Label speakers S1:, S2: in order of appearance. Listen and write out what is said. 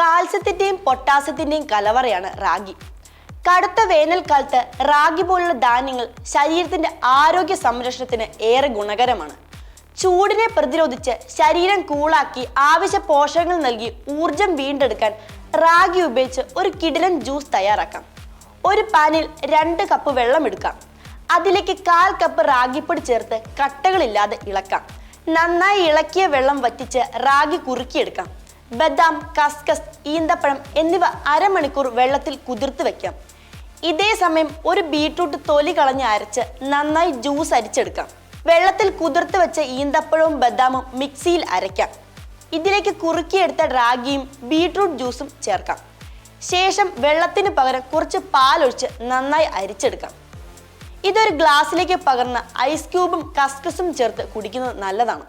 S1: കാൽസ്യത്തിന്റെയും പൊട്ടാസ്യത്തിന്റെയും കലവറയാണ് റാഗി. കടുത്ത വേനൽക്കാലത്ത് റാഗി പോലുള്ള ധാന്യങ്ങൾ ശരീരത്തിന്റെ ആരോഗ്യ സംരക്ഷണത്തിന് ഏറെ ഗുണകരമാണ്. ചൂടിനെ പ്രതിരോധിച്ച് ശരീരം കൂളാക്കി ആവശ്യ പോഷകങ്ങൾ നൽകി ഊർജം വീണ്ടെടുക്കാൻ റാഗി ഉപയോഗിച്ച് ഒരു കിടിലൻ ജ്യൂസ് തയ്യാറാക്കാം. ഒരു പാനിൽ രണ്ട് കപ്പ് വെള്ളം എടുക്കാം. അതിലേക്ക് കാൽ കപ്പ് റാഗിപ്പൊടി ചേർത്ത് കട്ടകളില്ലാതെ ഇളക്കാം. നന്നായി ഇളക്കിയ വെള്ളം വറ്റിച്ച് റാഗി കുറുക്കിയെടുക്കാം. ബദാം കസ്കസ് ഈന്തപ്പഴം എന്നിവ അരമണിക്കൂർ വെള്ളത്തിൽ കുതിർത്ത് വെക്കാം ഇതേ സമയം ഒരു ബീട്രൂട്ട് തൊലി കളഞ്ഞ് അരച്ച് നന്നായി ജ്യൂസ് അരിച്ചെടുക്കാം. വെള്ളത്തിൽ കുതിർത്ത് വെച്ച ഈന്തപ്പഴവും ബദാമും മിക്സിയിൽ അരയ്ക്കാം. ഇതിലേക്ക് കുറുക്കിയെടുത്ത റാഗിയും ബീട്രൂട്ട് ജ്യൂസും ചേർക്കാം. ശേഷം വെള്ളത്തിന് പകരം കുറച്ച് പാലൊഴിച്ച് നന്നായി അരിച്ചെടുക്കാം. ഇതൊരു ഗ്ലാസ്സിലേക്ക് പകർന്ന് ഐസ് ക്യൂബും കസ്കസും ചേർത്ത് കുടിക്കുന്നത് നല്ലതാണ്.